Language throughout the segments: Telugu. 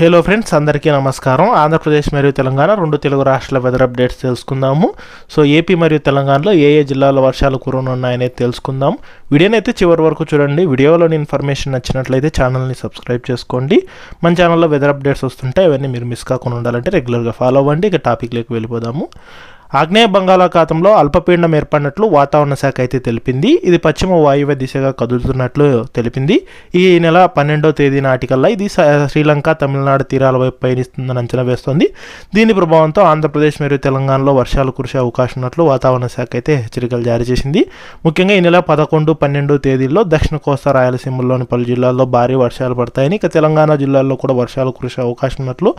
హలో ఫ్రెండ్స్ అందరికీ నమస్కారం. ఆంధ్రప్రదేశ్ మరియు తెలంగాణ రెండు తెలుగు రాష్ట్రాల వెదర్ అప్డేట్స్ తెలుసుకుందాము. సో ఏపీ మరియు తెలంగాణలో ఏ ఏ జిల్లాలో వర్షాలు కురనున్నాయనేది తెలుసుకుందాం. వీడియోని అయితే చివరి వరకు చూడండి. వీడియోలోని ఇన్ఫర్మేషన్ నచ్చినట్లయితే ఛానల్ని సబ్స్క్రైబ్ చేసుకోండి. మన ఛానల్లో వెదర్ అప్డేట్స్ వస్తుంటే అవన్నీ మీరు మిస్ కాకుండా ఉండాలంటే రెగ్యులర్గా ఫాలో అవ్వండి. ఇక టాపిక్లోకి వెళ్ళిపోదాము. ఆగ్నేయ బంగాళాఖాతంలో అల్పపీడనం ఏర్పడినట్లు వాతావరణ శాఖ అయితే తెలిపింది. ఇది పశ్చిమ వాయువ్య దిశగా కదులుతున్నట్లు తెలిపింది. ఈ నెల పన్నెండో తేదీ నాటికల్లా ఇది శ్రీలంక తమిళనాడు తీరాల వైపు పయనిస్తుందని అంచనా వేస్తోంది. దీని ప్రభావంతో ఆంధ్రప్రదేశ్ మరియు తెలంగాణలో వర్షాలు కురిసే అవకాశం ఉన్నట్లు వాతావరణ శాఖ అయితే హెచ్చరికలు జారీ చేసింది. ముఖ్యంగా ఈ నెల పదకొండు పన్నెండు తేదీల్లో దక్షిణ కోస్తా రాయలసీమలోని పలు జిల్లాల్లో భారీ వర్షాలు పడతాయని ఇక తెలంగాణ జిల్లాల్లో కూడా వర్షాలు కురిసే అవకాశం ఉన్నట్లు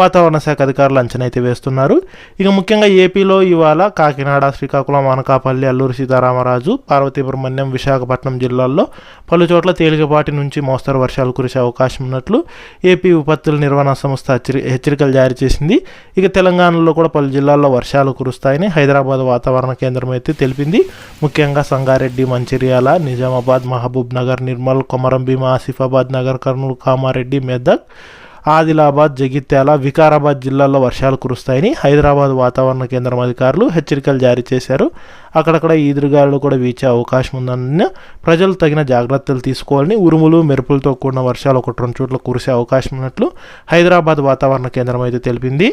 వాతావరణ శాఖ అధికారులు అంచనా అయితే వేస్తున్నారు. ఇక ముఖ్యంగా ఏపీ ఏపీలో ఇవాళ కాకినాడ శ్రీకాకుళం అనకాపల్లి అల్లూరు సీతారామరాజు పార్వతీబ్రహ్మణ్యం విశాఖపట్నం జిల్లాల్లో పలు చోట్ల తేలికపాటి నుంచి మోస్తరు వర్షాలు కురిసే అవకాశం ఉన్నట్లు ఏపీ విపత్తుల నిర్వహణ సంస్థ హెచ్చరి హెచ్చరికలు జారీ చేసింది. ఇక తెలంగాణలో కూడా పలు జిల్లాల్లో వర్షాలు కురుస్తాయని హైదరాబాద్ వాతావరణ కేంద్రం అయితే తెలిపింది. ముఖ్యంగా సంగారెడ్డి మంచిర్యాల నిజామాబాద్ మహబూబ్ నగర్ నిర్మల్ కొమరం భీమ ఆసిఫాబాద్ నగర్ కర్నూలు కామారెడ్డి మెదక్ ఆదిలాబాద్ జగిత్యాల వికారాబాద్ జిల్లాల్లో వర్షాలు కురుస్తాయని హైదరాబాద్ వాతావరణ కేంద్రం అధికారులు హెచ్చరికలు జారీ చేశారు. అక్కడక్కడ ఈదురుగాలు కూడా వీచే అవకాశం ఉందన్న ప్రజలు తగిన జాగ్రత్తలు తీసుకోవాలని ఉరుములు మెరుపులతో కూడిన వర్షాలు ఒకటి రెండు చోట్ల కురిసే అవకాశం ఉన్నట్లు హైదరాబాద్ వాతావరణ కేంద్రం అయితే తెలిపింది.